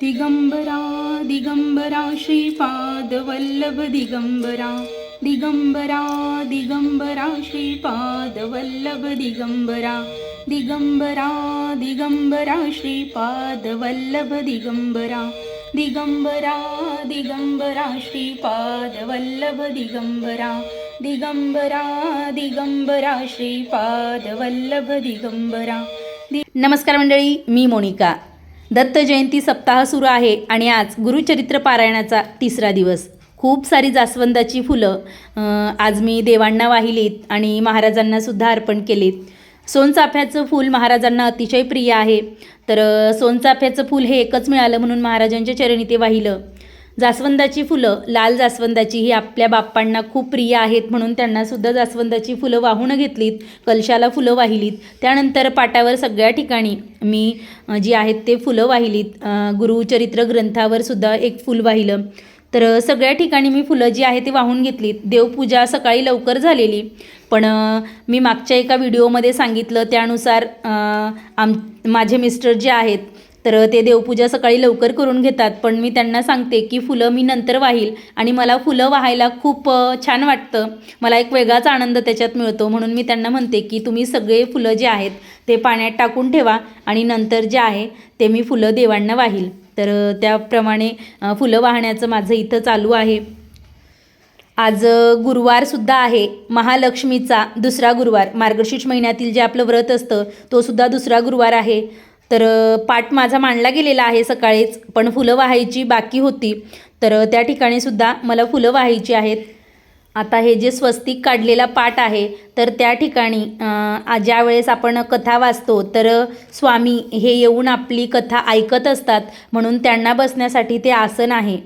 दिगंबरा दिगंबरा श्रीपाद वल्लभ दिगंबरा दिगंबरा दिगंबरा श्रीपाद वल्लभ दिगंबरा दिगंबरा दिगंबरा श्रीपाद वल्लभ दिगंबरा दिगंबरा दिगंबरा श्रीपाद वल्लभ दिगंबरा दिगंबरा दिगंबरा श्रीपाद वल्लभ दिगंबरा। दि नमस्कार मंडळी मी मोनिका. दत्त जयंती सप्ताह सुरू आहे आणि आज गुरुचरित्र पारायणाचा तिसरा दिवस. खूप सारी जास्वंदाची फुलं आज मी देवांना वाहिलीत आणि महाराजांनासुद्धा अर्पण केलीत. सोनचाफ्याचं फूल महाराजांना अतिशय प्रिय आहे. तर सोनचाफ्याचं फूल हे एकच मिळालं म्हणून महाराजांच्या चरणी ते वाहिलं. जास्वंदाची फुलं लाल जास्वंदाची ही आपल्या बाप्पांना खूप प्रिय आहेत म्हणून त्यांनासुद्धा जास्वंदाची फुलं वाहून घेतलीत कलशाला फुलं वाहिलीत. त्यानंतर पाटावर सगळ्या ठिकाणी मी जी आहेत ते फुलं वाहिलीत. गुरुचरित्र ग्रंथावर सुद्धा एक फुल वाहिलं. तर सगळ्या ठिकाणी मी फुलं जी आहे ती वाहून घेतलीत. देवपूजा सकाळी लवकर झालेली. पण मी मागच्या एका व्हिडिओमध्ये सांगितलं त्यानुसार आम माझे मिस्टर जे आहेत तर ते देवपूजा सकाळी लवकर करून घेतात. पण मी त्यांना सांगते की फुलं मी नंतर वाहील आणि मला फुलं वाहायला खूप छान वाटतं. मला एक वेगळाच आनंद त्याच्यात मिळतो. म्हणून मी त्यांना म्हणते की तुम्ही सगळे फुलं जे आहेत ते पाण्यात टाकून ठेवा आणि नंतर जे आहे ते मी फुलं देवांना वाहील. तर त्याप्रमाणे फुलं वाहण्याचं माझं इथं चालू आहे. आज गुरुवारसुद्धा आहे. महालक्ष्मीचा दुसरा गुरुवार. मार्गशीर्ष महिन्यातील जे आपलं व्रत असतं तोसुद्धा दुसरा गुरुवार आहे. तर पाठ माझा मांडला गेलेला आहे सकाळीच पण फुलं वाहायची बाकी होती. तर त्या ठिकाणी सुद्धा मला फुलं वाहायची आहेत. आता हे जे स्वस्तिक काढलेला पाठ आहे तर त्या ठिकाणी ज्या वेळेस आपण कथा वाचतो तर स्वामी हे येऊन आपली कथा ऐकत असतात म्हणून त्यांना बसण्यासाठी ते आसन आहे.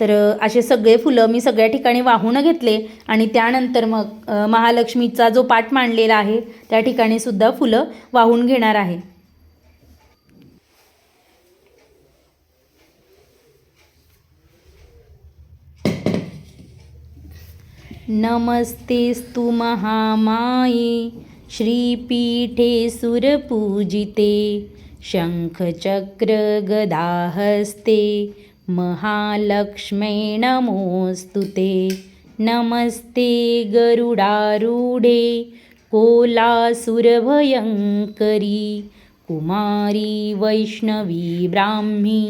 तर असे सगळे फुलं मी सगळ्या ठिकाणी वाहून घेतले आणि त्यानंतर मग महालक्ष्मीचा जो पाठ मांडलेला आहे त्या ठिकाणी सुद्धा फुलं वाहून घेणार आहे. नमस्तेस्तु महामाये श्रीपीठे सुरपूजिते शङ्खचक्रगदाहस्ते महालक्ष्मे नमोऽस्तु ते। नमस्ते गरुडारूढे कोलासुरभयङ्करी कुमारी वैष्णवी ब्राह्मी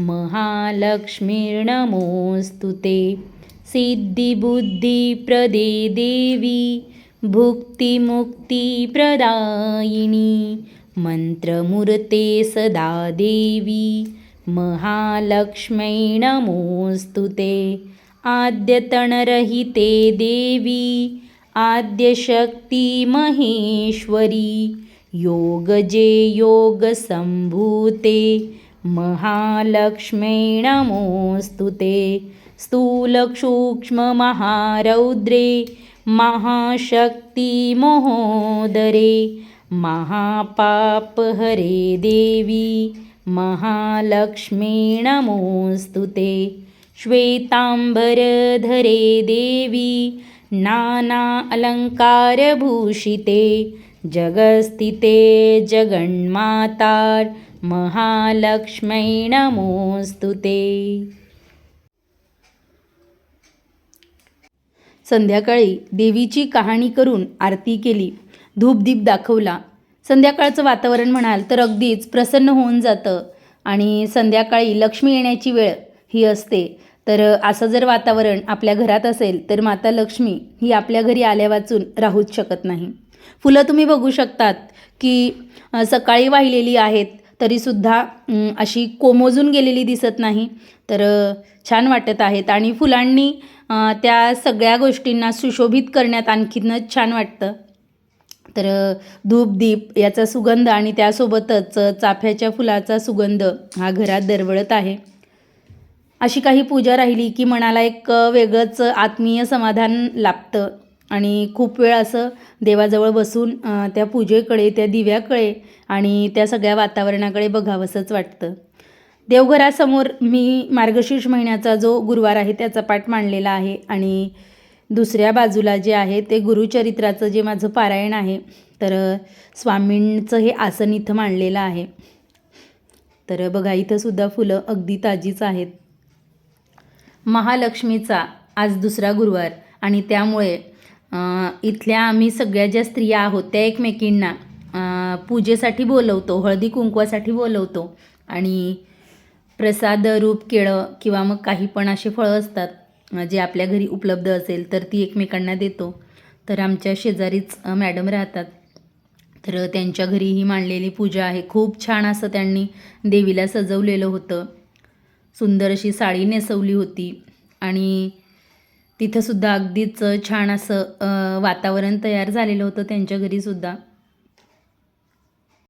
महालक्ष्मीर्नमोऽस्तु ते। सिद्धिबुद्धिप्रदे देवी भुक्तिमुक्तिप्रदायिनी मन्त्रमूर्ते सदा देवी महालक्ष्मै नमोऽस्तु ते। आद्यतणरहिते देवी आद्यशक्तिमहेश्वरी योगजे योगसम्भूते महालक्ष्मै नमोऽस्तु ते। स्थूलसूक्ष्ममहारौद्रे महाशक्तिमहोदरे महापापहरे देवी महालक्ष्मी नमोऽस्तु ते। श्वेताम्बरधरे देवी नाना अलङ्कारभूषिते जगस्थिते जगन्मातार् महालक्ष्मै नमोऽस्तु ते। संध्याकाळी देवीची कहाणी करून आरती केली. धूपदीप दाखवला. संध्याकाळचं वातावरण म्हणाल तर अगदीच प्रसन्न होऊन जातं आणि संध्याकाळी लक्ष्मी येण्याची वेळ ही असते. तर असं जर वातावरण आपल्या घरात असेल तर माता लक्ष्मी ही आपल्या घरी आल्या वाचून राहूच शकत नाही. फुलं तुम्ही बघू शकतात की सकाळी वाहिलेली आहेत. तरीसुद्धा अशी कोमोजून गेलेली दिसत नाही. तर छान वाटत आहेत. आणि फुलांनी त्या सगळ्या गोष्टींना सुशोभित करण्यात आणखीनच छान वाटतं. तर धूप दीप याचा सुगंध आणि त्यासोबतच चाफ्याच्या फुलाचा सुगंध हा घरात दरवळत आहे. अशी काही पूजा राहिली की मनाला एक वेगळंच आत्मीय समाधान लाभतं. आणि खूप वेळ असं देवाजवळ बसून त्या पूजेकडे त्या दिव्याकडे आणि त्या सगळ्या वातावरणाकडे बघावंसंच वाटतं. देवघरासमोर मी मार्गशीर्ष महिन्याचा जो गुरुवार आहे त्याचा पाठ मांडलेला आहे आणि दुसऱ्या बाजूला जे आहे ते गुरुचरित्राचं जे माझं पारायण आहे तर स्वामींचं हे आसन इथं मांडलेलं आहे. तर बघा इथंसुद्धा फुलं अगदी ताजीच आहेत. महालक्ष्मीचा आज दुसरा गुरुवार आणि त्यामुळे इथल्या आम्ही सगळ्या ज्या स्त्रिया आहोत त्या एकमेकींना पूजेसाठी बोलवतो हळदी कुंकवासाठी बोलवतो. आणि प्रसाद रूप केळं किंवा मग काही पण असे फळं असतात जे आपल्या घरी उपलब्ध असेल तर ती एकमेकांना देतो. तर आमच्या शेजारीच मॅडम राहतात. तर त्यांच्या घरी ही मांडलेली पूजा आहे. खूप छान असं त्यांनी देवीला सजवलेलं होतं. सुंदर अशी साडी नेसवली होती. आणि तिथंसुद्धा अगदीच छान असं वातावरण तयार झालेलं होतं त्यांच्या घरीसुद्धा.